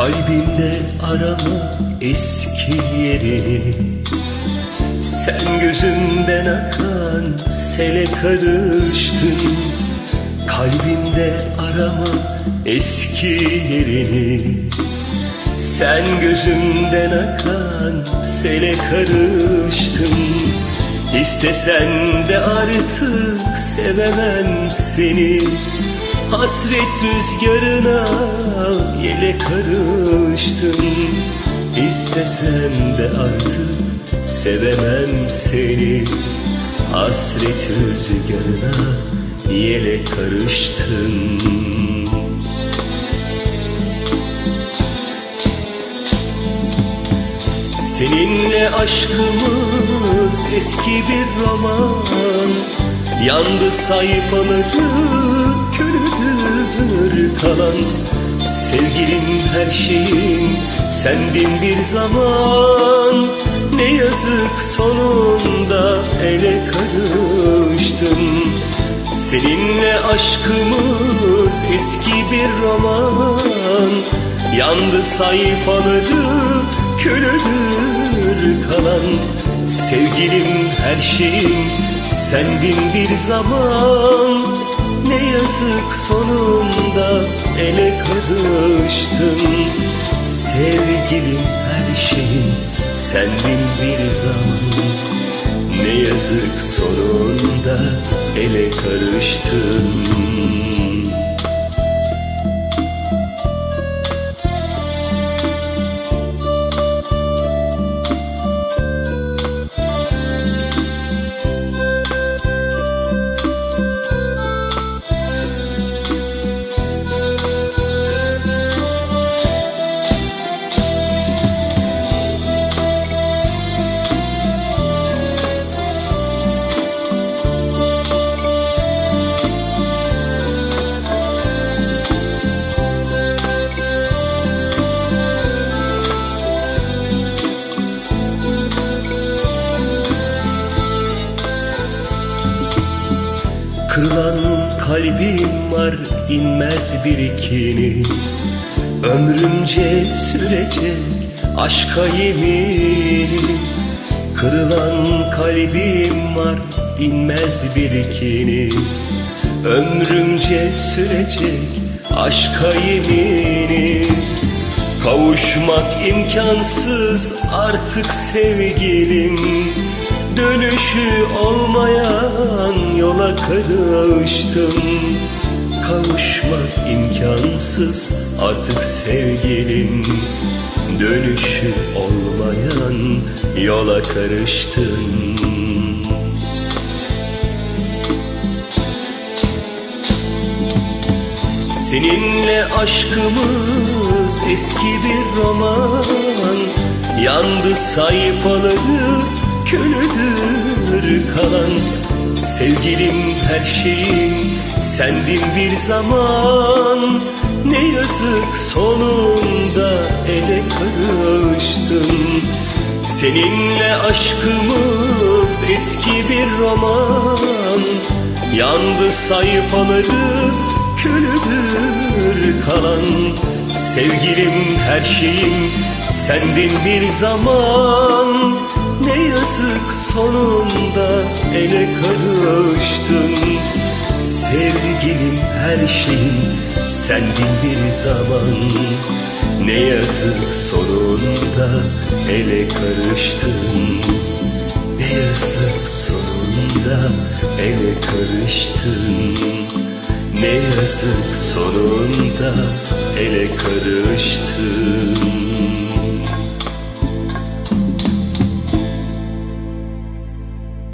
Kalbimde arama eski yerini Sen gözümden akan sele karıştın. Kalbimde arama eski yerini. Sen gözümden akan sele karıştın. İstesen de artık sevemem seni. Hasret rüzgarına İstesen de artık sevemem seni. Hasret rüzgarına yele karıştın. Seninle aşkımız eski bir roman. Yandı sayfaları körüdür kalan Sevgilim her şeyim sendin bir zaman. Ne yazık sonunda ele karıştın Seninle aşkımız eski bir roman. Yandı sayfaları külüdür kalan. Sevgilim her şeyim sendin bir zaman. Ne yazık sonunda ele karıştın Sevgilim her şeyim sendin bir zaman. Ne yazık sonunda ele karıştın Kırılan kalbim var inmez birikini. Ömrümce sürecek aşka yemini. Kırılan kalbim var dinmez birikini. Ömrümce sürecek aşka yemini. Kavuşmak imkansız artık sevgilim Dönüşü olmayan yola karıştım Kavuşmak imkansız artık sevgilim. Dönüşü olmayan yola karıştın Seninle aşkımız eski bir roman. Yandı sayfaları külüdür kalan Sevgilim her şeyim sendin bir zaman Ne yazık sonunda ele karıştın Seninle aşkımız eski bir roman Yandı sayfaları külüdür kalan Sevgilim her şeyim sendin bir zaman Ne yazık sonunda ele karıştın. Sevgilim her şeyim sendin bir zaman. Ne yazık sonunda ele karıştın. Ne yazık sonunda ele karıştın. Ne yazık sonunda ele karıştı